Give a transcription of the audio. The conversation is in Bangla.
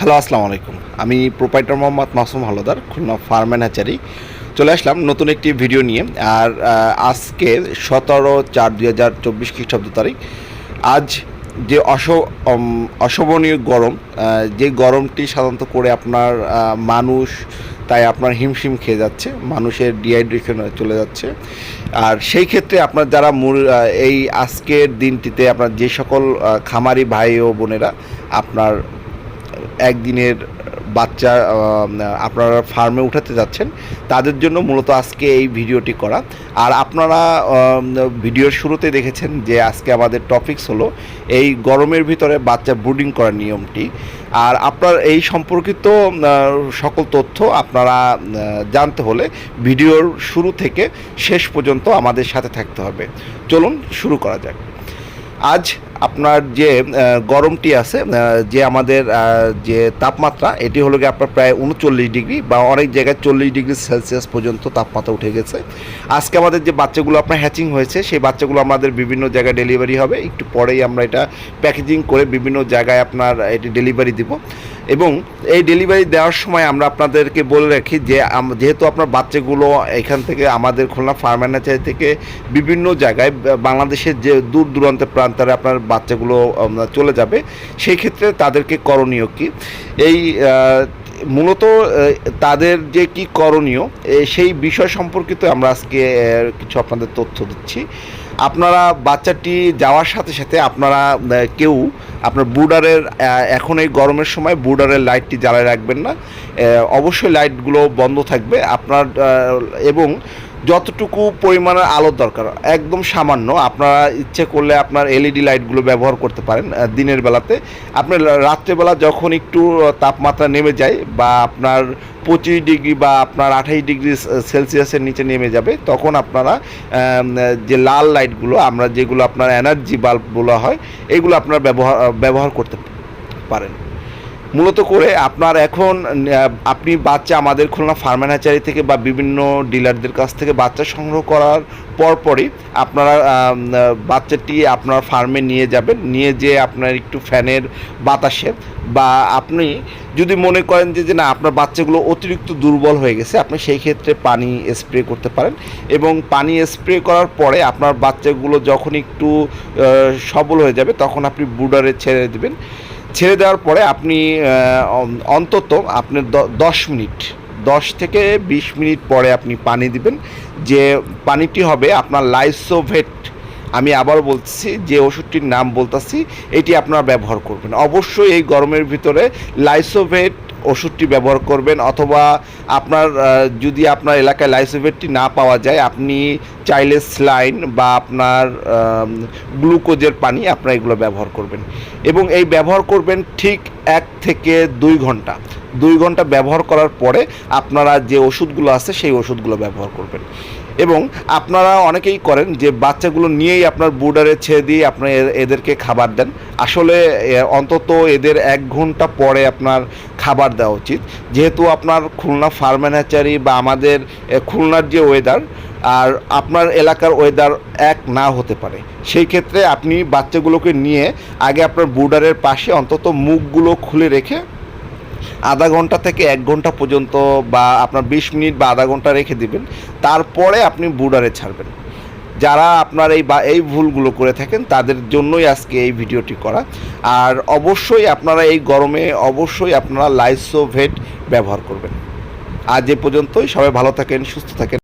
হ্যালো, আসসালামু আলাইকুম। আমি proprietor Mohammad Masum Haldar, Khulna farm and hatchery. চলে আসলাম নতুন একটি ভিডিও নিয়ে। আর আজকে সতেরো চার দুই হাজার চব্বিশ খ্রিস্টাব্দ তারিখ। আজ যে অস অশোভনীয় গরম যে গরমটি সাধারণত করে আপনার মানুষ, তাই আপনার হিমশিম খেয়ে যাচ্ছে, মানুষের ডিহাইড্রেশন চলে যাচ্ছে। আর সেই ক্ষেত্রে আপনার যারা মূল এই আজকের দিনটিতে আপনার যে সকল খামারি ভাই ও বোনেরা আপনার একদিনের বাচ্চা আপনারা ফার্মে উঠাতে যাচ্ছেন, তাদের জন্য মূলত আজকে এই ভিডিওটি করা। আর আপনারা ভিডিওর শুরুতে দেখেছেন যে আজকে আমাদের টপিকস হলো এই গরমের ভিতরে বাচ্চা ব্রুডিং করার নিয়মটি। আর আপনার এই সম্পর্কিত সকল তথ্য আপনারা জানতে হলে ভিডিওর শুরু থেকে শেষ পর্যন্ত আমাদের সাথে থাকতে হবে। চলুন শুরু করা যাক। আজ আপনার যে গরমটি আছে যে আমাদের যে তাপমাত্রা, এটি হলো গিয়ে আপনার প্রায় উনচল্লিশ ডিগ্রি বা অনেক জায়গায় চল্লিশ ডিগ্রি সেলসিয়াস পর্যন্ত তাপমাত্রা উঠে গেছে। আজকে আমাদের যে বাচ্চাগুলো আপনার হ্যাচিং হয়েছে, সেই বাচ্চাগুলো আমাদের বিভিন্ন জায়গায় ডেলিভারি হবে। একটু পরেই আমরা এটা প্যাকেজিং করে বিভিন্ন জায়গায় আপনার এটি ডেলিভারি দিব। এবং এই ডেলিভারি দেওয়ার সময় আমরা আপনাদেরকে বলে রাখি যে যেহেতু আপনার বাচ্চাগুলো এখান থেকে আমাদের খুলনা ফার্মানাচারি থেকে বিভিন্ন জায়গায় বাংলাদেশের যে দূর দূরান্তে প্রান্তরে আপনার বাচ্চাগুলো চলে যাবে, সেই ক্ষেত্রে তাদেরকে করণীয় কি? এই মূলত তাদের যে কি করণীয় সেই বিষয় সম্পর্কিত আমরা আজকে কিছু আপনাদের তথ্য দিচ্ছি। আপনারা বাচ্চাটি যাওয়ার সাথে সাথে আপনারা কেউ আপনার বুডারের এখন এই গরমের সময় বুডারের লাইটটি জ্বালায় রাখবেন না। অবশ্যই লাইটগুলো বন্ধ থাকবে। আপনার এবং যতটুকু পরিমাণের আলোর দরকার, একদম সামান্য। আপনারা ইচ্ছে করলে আপনার এলইডি লাইটগুলো ব্যবহার করতে পারেন দিনের বেলাতে। আপনার রাত্রেবেলা যখন একটু তাপমাত্রা নেমে যায় বা আপনার পঁচিশ ডিগ্রি বা আপনার আঠাশ ডিগ্রি সেলসিয়াসের নিচে নেমে যাবে, তখন আপনারা যে লাল লাইটগুলো আমরা যেগুলো আপনার এনার্জি বাল্ব বলা হয়, এগুলো আপনারা ব্যবহার ব্যবহার করতে পারেন। মূলত করে আপনার এখন আপনি বাচ্চা আমাদের খুলনা ফার্মানাচারি থেকে বা বিভিন্ন ডিলারদের কাছ থেকে বাচ্চা সংগ্রহ করার পরপরই আপনারা বাচ্চাটি আপনার ফার্মে নিয়ে যাবেন। নিয়ে যেয়ে আপনার একটু ফ্যানের বাতাসে বা আপনি যদি মনে করেন যে না, আপনার বাচ্চাগুলো অতিরিক্ত দুর্বল হয়ে গেছে, আপনি সেই ক্ষেত্রে পানি স্প্রে করতে পারেন এবং পানি স্প্রে করার পরে আপনার বাচ্চাগুলো যখন একটু সবল হয়ে যাবে, তখন আপনি বুডারে ছেড়ে দেবেন। ছেড়ে দেওয়ার পরে আপনি অন্তত আপনি দ- দশ মিনিট, দশ থেকে বিশ মিনিট পরে আপনি পানি দিবেন, যে পানিটি হবে আপনার লাইসোভেট। আমি আবার বলছি যে ওষুধটির নাম বলতেছি, এটি আপনারা ব্যবহার করবেন। অবশ্যই এই গরমের ভিতরে লাইসোভেট ওষুধটি ব্যবহার করবেন অথবা আপনার যদি আপনার এলাকায় লাইসোভেটটি না পাওয়া যায়, আপনি চাইলে স্লাইন বা আপনার গ্লুকোজের পানি আপনার এগুলো ব্যবহার করবেন। এবং এই ব্যবহার করবেন ঠিক এক থেকে দুই ঘণ্টা। দুই ঘণ্টা ব্যবহার করার পরে আপনারা যে ওষুধগুলো আছে সেই ওষুধগুলো ব্যবহার করবেন। এবং আপনারা অনেকেই করেন যে বাচ্চাগুলো নিয়েই আপনার বুডারে ছেড়ে দিয়ে আপনার এদেরকে খাবার দেন। আসলে অন্তত এদের এক ঘণ্টা পরে আপনার খাবার দেওয়া উচিত। যেহেতু আপনার খুলনা ফার্মেনাচারি বা আমাদের খুলনার যে ওয়েদার আর আপনার এলাকার ওয়েদার এক না হতে পারে। সেই ক্ষেত্রে আপনি বাচ্চাগুলোকে নিয়ে আগে আপনার বুডারের পাশে অন্তত মুখগুলো খুলে রেখে আধা ঘণ্টা থেকে এক ঘণ্টা পর্যন্ত বা আপনার বিশ মিনিট বা আধা ঘণ্টা রেখে দিবেন। তারপরে আপনি বুডারে ছাড়বেন। যারা আপনার এই বা, এই ভুলগুলো করে থাকেন, তাদের জন্যই আজকে এই ভিডিওটি করা। আর অবশ্যই আপনারা এই গরমে অবশ্যই আপনারা লাইসোভেট ব্যবহার করবেন। আজ এ পর্যন্তই। সবাই ভালো থাকেন, সুস্থ থাকেন।